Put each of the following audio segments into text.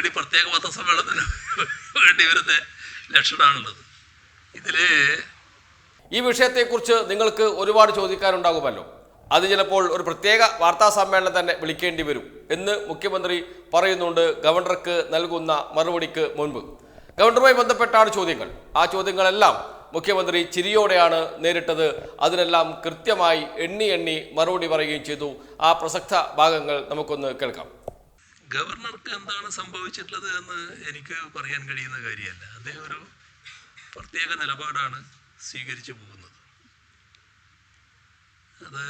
വേണ്ടി പ്രത്യേക പത്രസമ്മേളനത്തിന് വേണ്ടി വരുന്ന ലക്ഷണമാണുള്ളത്. ഇതിൽ ഈ വിഷയത്തെക്കുറിച്ച് നിങ്ങൾക്ക് ഒരുപാട് ചോദിക്കാനുണ്ടാകുമല്ലോ. അത് ചിലപ്പോൾ ഒരു പ്രത്യേക വാർത്താ സമ്മേളനം തന്നെ വിളിക്കേണ്ടി വരും എന്ന് മുഖ്യമന്ത്രി പറയുന്നുണ്ട് ഗവർണർക്ക് നൽകുന്ന മറുപടിക്ക് മുൻപ്. ഗവർണറുമായി ബന്ധപ്പെട്ടാണ് ചോദ്യങ്ങൾ. ആ ചോദ്യങ്ങളെല്ലാം മുഖ്യമന്ത്രി ചിരിയോടെയാണ് നേരിട്ടത്. അതിനെല്ലാം കൃത്യമായി എണ്ണി എണ്ണി മറുപടി പറയുകയും ചെയ്തു. ആ പ്രസക്ത ഭാഗങ്ങൾ നമുക്കൊന്ന് കേൾക്കാം. ഗവർണർക്ക് എന്താണ് സംഭവിച്ചിട്ടുള്ളത് എന്ന് എനിക്ക് പറയാൻ കഴിയുന്ന കാര്യമല്ല. അദ്ദേഹം ഒരു പ്രത്യേക നിലപാടാണ് സ്വീകരിച്ചു പോകുന്നത്. അത്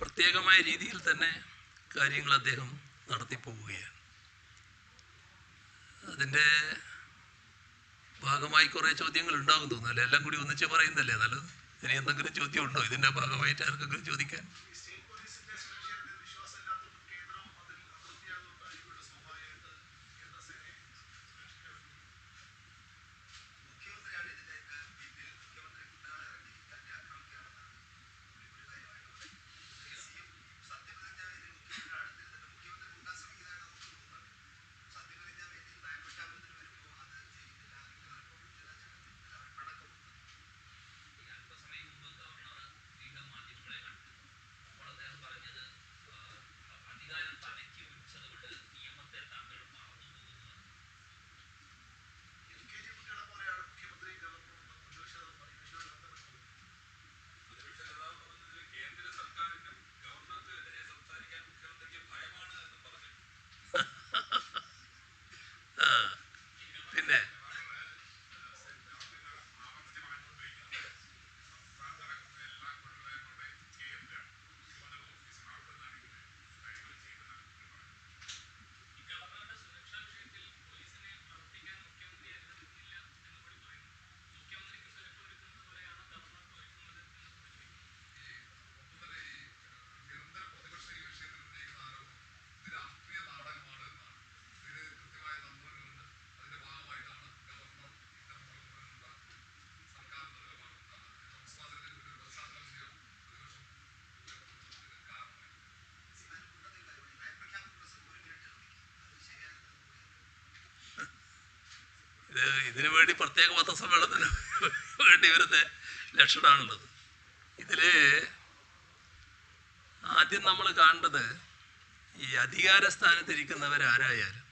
പ്രത്യേകമായ രീതിയിൽ തന്നെ കാര്യങ്ങൾ അദ്ദേഹം നടത്തിപ്പോവുകയാണ് അതിന്റെ ഭാഗമായി കുറേ ചോദ്യങ്ങൾ ഉണ്ടാകും തോന്നുന്നു. തോന്നുന്നല്ലേ എല്ലാം കൂടി ഒന്നിച്ച് പറയുന്നല്ലേ നല്ലത്? ഇനി എന്തെങ്കിലും ചോദ്യം ഉണ്ടോ? ഇതിന്റെ ഭാഗമായിട്ട് ആർക്കെങ്കിലും ചോദിക്കാൻ? ഇതിനു വേണ്ടി പ്രത്യേക പത്രസമ്മേളനത്തിന് വേണ്ടി വരുന്ന ലക്ഷണമാണുള്ളത്. ഇതിൽ ആദ്യം നമ്മൾ കാണേണ്ടത് ഈ അധികാര സ്ഥാനത്തിരിക്കുന്നവരാരായാലും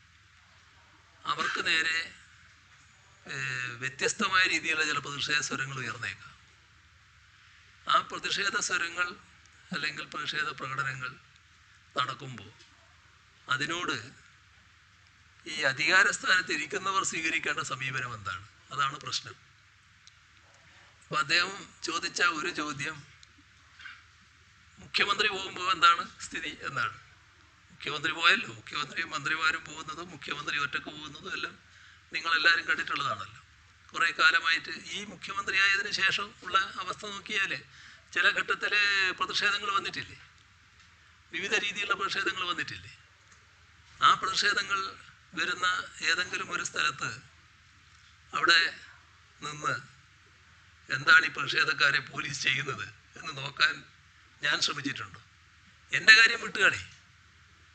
അവർക്ക് നേരെ വ്യത്യസ്തമായ രീതിയിലുള്ള ചില പ്രതിഷേധ സ്വരങ്ങൾ ഉയർന്നേക്കാം. ആ പ്രതിഷേധ സ്വരങ്ങൾ അല്ലെങ്കിൽ പ്രതിഷേധ പ്രകടനങ്ങൾ നടക്കുമ്പോൾ അതിനോട് ഈ അധികാരസ്ഥാനത്ത് ഇരിക്കുന്നവർ സ്വീകരിക്കേണ്ട സമീപനം എന്താണ്? അതാണ് പ്രശ്നം. അപ്പൊ അദ്ദേഹം ചോദിച്ച ഒരു ചോദ്യം മുഖ്യമന്ത്രി പോകുമ്പോൾ എന്താണ് സ്ഥിതി എന്നാണ്. മുഖ്യമന്ത്രി പോയല്ലോ. മുഖ്യമന്ത്രിയും മന്ത്രിമാരും പോകുന്നതും മുഖ്യമന്ത്രി ഒറ്റയ്ക്ക് പോകുന്നതും എല്ലാം നിങ്ങളെല്ലാവരും കണ്ടിട്ടുള്ളതാണല്ലോ. കുറേ കാലമായിട്ട് ഈ മുഖ്യമന്ത്രി ആയതിന് ശേഷം ഉള്ള അവസ്ഥ നോക്കിയാൽ ചില ഘട്ടത്തിൽ പ്രതിഷേധങ്ങൾ വന്നിട്ടില്ലേ? വിവിധ രീതിയിലുള്ള പ്രതിഷേധങ്ങൾ വന്നിട്ടില്ലേ? ആ പ്രതിഷേധങ്ങൾ വരുന്ന ഏതെങ്കിലും ഒരു സ്ഥലത്ത് അവിടെ നിന്ന് എന്താണ് ഈ പ്രതിഷേധക്കാരെ പോലീസ് ചെയ്യുന്നത് എന്ന് നോക്കാൻ ഞാൻ ശ്രമിച്ചിട്ടുണ്ട്. എന്റെ കാര്യം വിട്ടുകളി.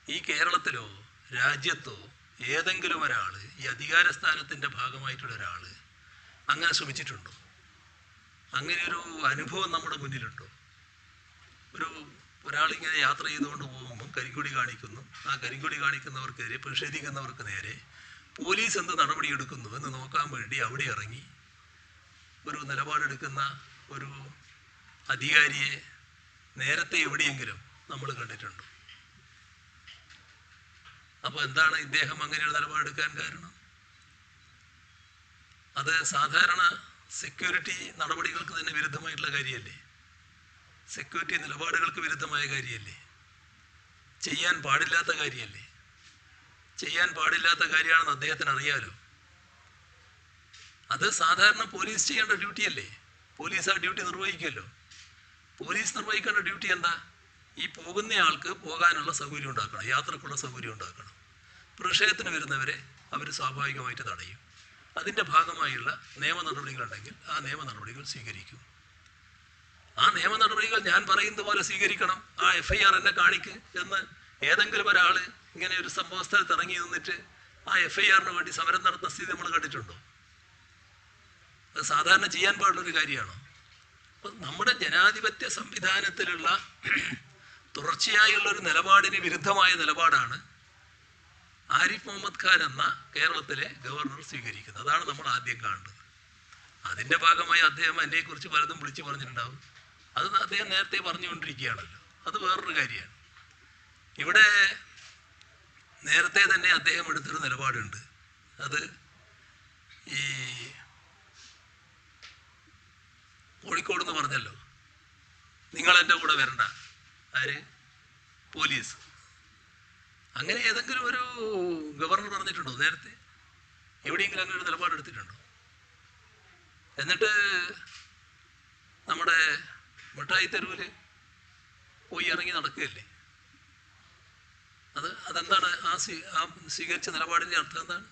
ഈ കേരളത്തിലോ രാജ്യത്തോ ഏതെങ്കിലും ഒരാൾ ഈ അധികാര സ്ഥാനത്തിന്റെ ഭാഗമായിട്ടുള്ള ഒരാൾ അങ്ങനെ ശ്രമിച്ചിട്ടുണ്ടോ? അങ്ങനെയൊരു അനുഭവം നമ്മുടെ മുന്നിലുണ്ടോ? ഒരു ഒരാളിങ്ങനെ യാത്ര ചെയ്തുകൊണ്ട് പോകുമ്പോൾ കരിങ്കൊടി കാണിക്കുന്നു. ആ കരിങ്കൊടി കാണിക്കുന്നവർക്കെതിരെ പ്രതിഷേധിക്കുന്നവർക്ക് നേരെ പോലീസ് എന്ത് നടപടിയെടുക്കുന്നു എന്ന് നോക്കാൻ വേണ്ടി അവിടെ ഇറങ്ങി ഒരു നിലപാടെടുക്കുന്ന ഒരു അധികാരിയെ നേരത്തെ എവിടെയെങ്കിലും നമ്മൾ കണ്ടിട്ടുണ്ടോ. അപ്പോൾ എന്താണ് ഇദ്ദേഹം അങ്ങനെ ഒരു നിലപാടെടുക്കാൻ കാരണം? അത് സാധാരണ സെക്യൂരിറ്റി നടപടികൾക്ക് തന്നെ വിരുദ്ധമായിട്ടുള്ള കാര്യമല്ലേ? സെക്യൂരിറ്റി നിലപാടുകൾക്ക് വിരുദ്ധമായ കാര്യമല്ലേ? ചെയ്യാൻ പാടില്ലാത്ത കാര്യമല്ലേ? ചെയ്യാൻ പാടില്ലാത്ത കാര്യമാണെന്ന് അദ്ദേഹത്തിന് അറിയാലോ? അത് സാധാരണ പോലീസ് ചെയ്യേണ്ട ഡ്യൂട്ടിയല്ലേ? പോലീസ് ആ ഡ്യൂട്ടി നിർവഹിക്കുമല്ലോ. പോലീസ് നിർവഹിക്കേണ്ട ഡ്യൂട്ടി എന്താ? ഈ പോകുന്ന ആൾക്ക് പോകാനുള്ള സൗകര്യം ഉണ്ടാക്കണം യാത്രക്കുള്ള സൗകര്യം ഉണ്ടാക്കണം. പ്രതിഷേധത്തിന് വരുന്നവരെ അവർ സ്വാഭാവികമായിട്ട് തടയും. അതിന്റെ ഭാഗമായുള്ള നിയമ നടപടികളുണ്ടെങ്കിൽ ആ നിയമ നടപടികൾ സ്വീകരിക്കും. ആ നിയമ നടപടികൾ ഞാൻ പറയുന്നത് പോലെ സ്വീകരിക്കണം. ആ എഫ് ഐ ആർ എന്നെ കാണിക്ക് എന്ന് ഏതെങ്കിലും ഒരാൾ ഇങ്ങനെ ഒരു സംഭവ സ്ഥലത്ത് ഇറങ്ങി നിന്നിട്ട് ആ എഫ് ഐ ആറിന് വേണ്ടി സമരം നടത്തുന്ന സ്ഥിതി നമ്മൾ കണ്ടിട്ടുണ്ടോ? അത് സാധാരണ ചെയ്യാൻ പാടുള്ളൊരു കാര്യമാണോ? അപ്പം നമ്മുടെ ജനാധിപത്യ സംവിധാനത്തിലുള്ള തുടർച്ചയായുള്ള ഒരു നിലപാടിന് വിരുദ്ധമായ നിലപാടാണ് ആരിഫ് മുഹമ്മദ് ഖാൻ എന്ന കേരളത്തിലെ ഗവർണർ സ്വീകരിക്കുന്നത്. അതാണ് നമ്മൾ ആദ്യം കാണേണ്ടത് അതിന്റെ ഭാഗമായി അദ്ദേഹം എന്നെക്കുറിച്ച് പലതും വിളിച്ചു പറഞ്ഞിട്ടുണ്ടാവും. അത് അദ്ദേഹം നേരത്തെ പറഞ്ഞുകൊണ്ടിരിക്കുകയാണല്ലോ. അത് വേറൊരു കാര്യമാണ്. ഇവിടെ നേരത്തെ തന്നെ അദ്ദേഹം എടുത്തൊരു നിലപാടുണ്ട്. അത് ഈ കോഴിക്കോട് എന്ന് പറഞ്ഞല്ലോ. നിങ്ങൾ എന്റെ കൂടെ വരണ്ട. ആര്? പോലീസ്. അങ്ങനെ ഏതെങ്കിലും ഒരു ഗവർണർ പറഞ്ഞിട്ടുണ്ടോ നേരത്തെ? എവിടെയെങ്കിലും അങ്ങനെ ഒരു നിലപാടെടുത്തിട്ടുണ്ടോ? എന്നിട്ട് നമ്മുടെ മിഠായി തെരുവിൽ പോയി ഇറങ്ങി നടക്കുകയല്ലേ? അത് അതെന്താണ്? ആ സ്വീ ആ സ്വീകരിച്ച നിലപാടിന്റെ അർത്ഥം എന്താണ്?